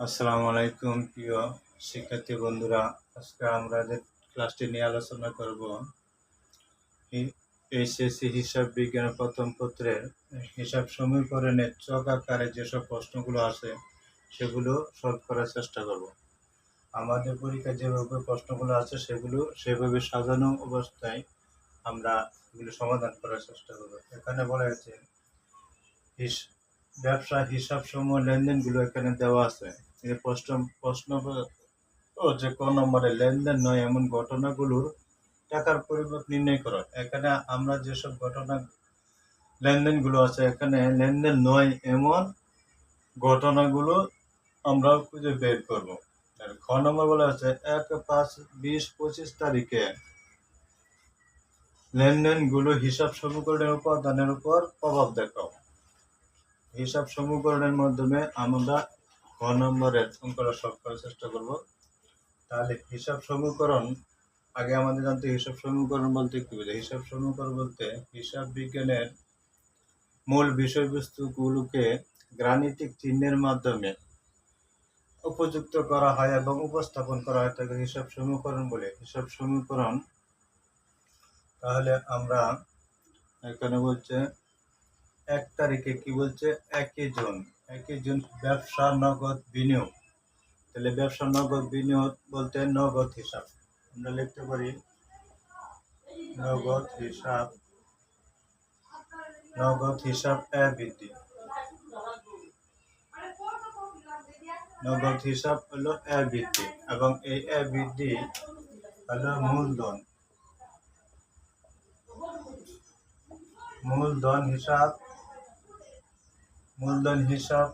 আসসালামু আলাইকুম, প্রিয় শিক্ষার্থী বন্ধুরা। আজকে আমরা যে ক্লাসটি নিয়ে আলোচনা করব এইচএসসি হিসাব বিজ্ঞান প্রথম পত্রের হিসাব সমীকরণের চক আকারে যেসব প্রশ্নগুলো আছে, সেগুলো সলভ করার চেষ্টা করব। আমাদের পরীক্ষায় যেভাবে প্রশ্নগুলো আছে, সেগুলো সেভাবে সাজানো অবস্থায় আমরা এগুলো সমাধান করার চেষ্টা করব। এখানে বলা হয়েছে ব্যবসা হিসাব সমূহ লেনদেনগুলো এখানে দেওয়া আছে। এই প্রশ্ন প্রশ্ন ও যে কোন নম্বরে, লেনদেন নয় এমন ঘটনাগুলোর টাকার পরিমাপ নির্ণয় করো। এখানে আমরা যেসব ঘটনা, লেনদেনগুলো আছে, এখানে লেনদেন নয় এমন ঘটনাগুলো আমরা খুঁজে বের করব। খ নম্বর বলা আছে এক পাঁচ বিশ পঁচিশ তারিখে লেনদেনগুলো হিসাব সমীকরণের উপাদানের উপর প্রভাব দেখাও। হিসাব সমীকরণের মাধ্যমে আমরা খ নম্বরের অঙ্কটা সলভ করার চেষ্টা করব। তাহলে হিসাব সমীকরণ, আগে আমাদের জানতে হিসাব সমীকরণ বলতে কি বোঝায়? হিসাব সমীকরণ বলতে হিসাব বিজ্ঞানের মূল বিষয়বস্তুগুলোকে গাণিতিক চিহ্নের মাধ্যমে উপযুক্ত করা হয় এবং উপস্থাপন করা হয়, তাকে হিসাব সমীকরণ বলে। হিসাব সমীকরণ, তাহলে আমরা এখানে বলছে এক তারিখে কি বলছে? একই জুন। একই জুন ব্যবসা নগদ বিনিয়োগ। তাহলে ব্যবসা নগদ বিনিয়োগ বলতে নগদ হিসাব। আমরা লিখতে পারি নগদ হিসাব নগদ হিসাব এ বৃদ্ধি নগদ হিসাব হলো এ বৃদ্ধি এবং এই এ বৃদ্ধি হলো মূলধন। মূলধন হিসাব মূলধন হিসাব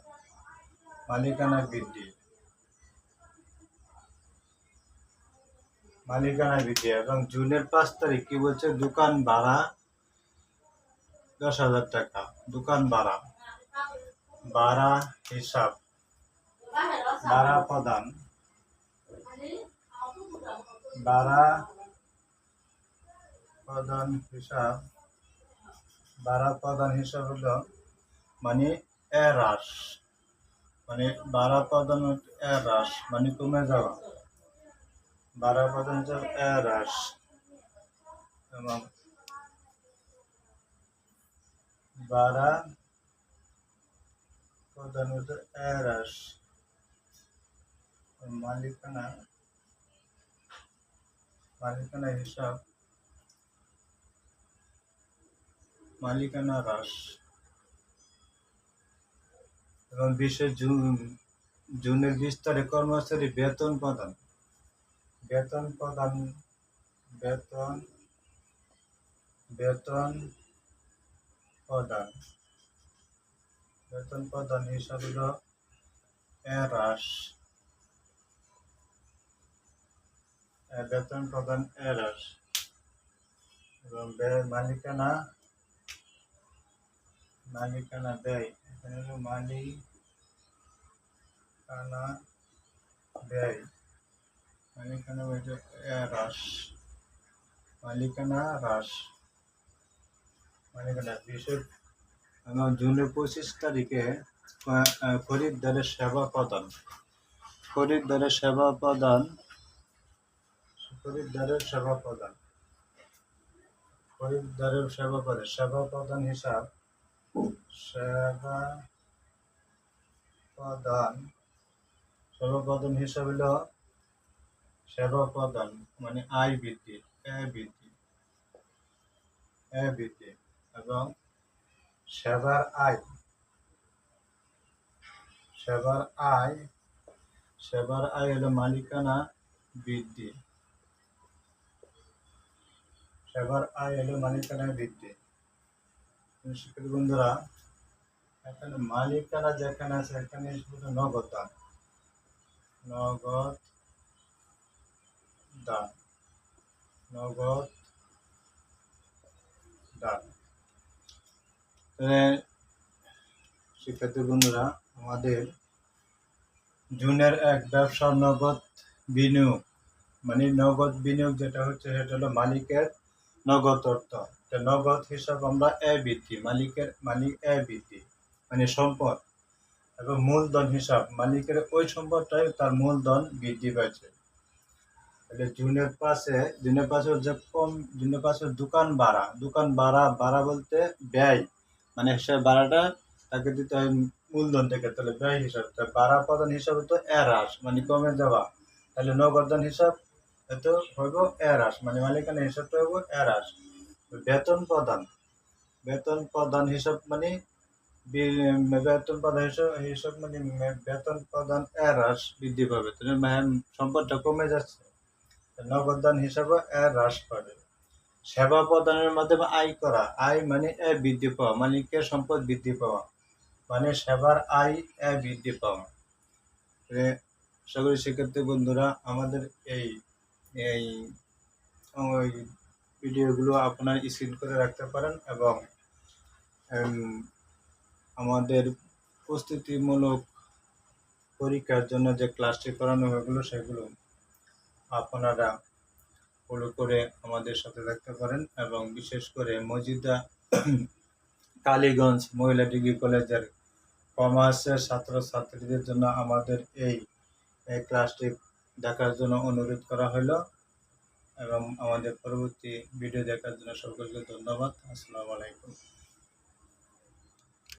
মালিকানা বৃদ্ধি। মালিকানা বৃদ্ধি এবং জুনের পাঁচ তারিখ কি বলছে? দোকান ভাড়া দশ হাজার টাকা। দোকান ভাড়া। ভাড়া হিসাব। ভাড়া প্রদান। ভাড়া প্রদান হিসাব। ভাড়া প্রদান হিসাব হলো মানে হ্রাস মানে ভাড়া প্রদান হচ্ছে এ হ্রাস মানে কমে যাওয়া। ভাড়া প্রদান হচ্ছে এ হ্রাস এবং ভাড়া প্রদান হচ্ছে এ হ্রাস মালিকানা মালিকানা হিসাব, মালিকানা হ্রাস এবং বিশে জুন, জুনের বিশ তারিখ কর্মচারী বেতন প্রদান। বেতন প্রদান, বেতন বেতন প্রদান। বেতন প্রদান হিসাব হলো হ্রাস। বেতন প্রদান হ্রাস। এবং মালিকানা মালিকানা দেয়। এখানে হলো মালিকানা ব্যয় মালিকানা হ্রাস। মালিকানা হ্রাস। মালিকানা এবং জুনের পঁচিশ তারিখে খরিদ্দারের সেবা প্রদান। খরিদ্দারের সেবা প্রদান খরিদ্দারের সেবা প্রদান। খরিদ্দারের সেবা প্রদান। সেবা প্রদান হিসাব সেবা প্রদান সেবা প্রদান হিসাব হলো সেবা প্রদান মানে আয় বৃদ্ধি এ বৃদ্ধি এ বৃদ্ধি এবং সেবার আয় সেবার আয় সেবার আয় হলো মালিকানা বৃদ্ধি, সেবার আয় হলো মালিকানা বৃদ্ধি। শিক্ষার্থী বন্ধুরা এখানে মালিকানা যেখানে আছে, এখানে শুধু নগদ দান। নগদ দান। নগদ দান। শিক্ষার্থী বন্ধুরা আমাদের জুনের এক ব্যবসা নগদ বিনিয়োগ মানে নগদ বিনিয়োগ যেটা হচ্ছে, সেটা হলো মালিকের নগদ অর্থ। নগদ হিসাব আমরা এ বৃদ্ধি মালিকের, মালিক এ বৃদ্ধি মানে সম্পদ। এবং মূলধন হিসাব, মালিকের ওই সম্পদটাই তার মূলধন বৃদ্ধি পাইছে। তাহলে জুনের পাশে জুনের পাশে যে কম, জুনের পাশে দোকান ভাড়া দোকান ভাড়া ভাড়া বলতে ব্যয় মানে সে ভাড়াটা তাকে দিতে হয় মূলধন থেকে। তাহলে ব্যয় হিসাব, তা ভাড়া প্রদান হিসাবে তো এর হ্রাস মানে কমে যাওয়া। তাহলে নগদান হিসাব এত হইব এর হ্রাস মানে মালিকানা হিসাবটা হইব এ হ্রাস। বেতন প্রদান। বেতন প্রদান হিসাব মানে বেতন প্রদান হিসাব হিসাব মানে বেতন প্রদান হ্রাস বৃদ্ধি পাবে। সম্পদটা কমে যাচ্ছে। নগদান হিসাবে হ্রাস পাবে। সেবা প্রদানের মাধ্যমে আয় করা। আয় মানে এ বৃদ্ধি পাওয়া, মালিকের সম্পদ বৃদ্ধি পাওয়া। মানে সেবার আয় এ বৃদ্ধি পাওয়া। সকল শিক্ষার্থী বন্ধুরা, আমাদের এই এই ভিডিওগুলো আপনার স্ক্রিন করে রাখতে পারেন এবং আমাদের প্রস্তুতিমূলক পরীক্ষার জন্য যে ক্লাসটি করানো হয়েগুলো সেগুলো আপনারা ফলো করে আমাদের সাথে থাকতে পারেন এবং বিশেষ করে মজিদা, কালীগঞ্জ মহিলা ডিগ্রি কলেজের কমার্সের ছাত্রছাত্রীদের জন্য আমাদের এই ক্লাসটি দেখার জন্য অনুরোধ করা হলো। এবং আমাদের পরবর্তী ভিডিও দেখার জন্য সকলকে ধন্যবাদ। আসসালামু আলাইকুম।